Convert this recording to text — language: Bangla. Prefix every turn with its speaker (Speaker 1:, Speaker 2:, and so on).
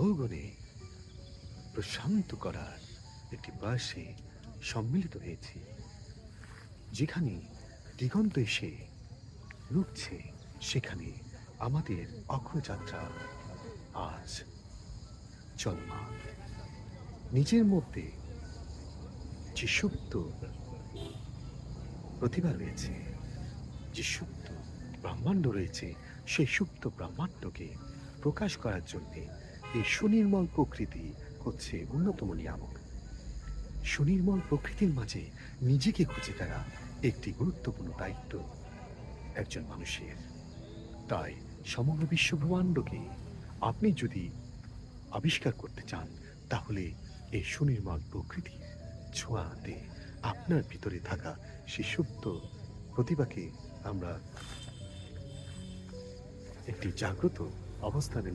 Speaker 1: ভৌগণে প্রশান্ত করার একটি বাসে সম্মিলিত হয়েছি, যেখানে দিগন্ত এসে রুখছে সেখানে আমাদের অগ্রযাত্রা। আজ চলমান নিজের মধ্যে যে সুপ্ত প্রতিভা রয়েছে, যে সুপ্ত ব্রহ্মাণ্ড রয়েছে, সেই সুপ্ত ব্রহ্মাণ্ডকে প্রকাশ করার জন্য এই সুনির্মল প্রকৃতি হচ্ছে অন্যতম নিয়ামক। সুনির্মল প্রকৃতির মাঝে নিজেকে খুঁজে দেওয়া একটি গুরুত্বপূর্ণ দায়িত্ব একজন মানুষের। তাই সমগ্র বিশ্ব ব্রহ্মাণ্ডকে আপনি যদি আবিষ্কার করতে চান, তাহলে এই সুনির্মল প্রকৃতির ছোঁয়াতে আপনার ভিতরে থাকা সেই সুপ্ত প্রতিভাকে আমরা একটি জাগ্রত অবস্থানের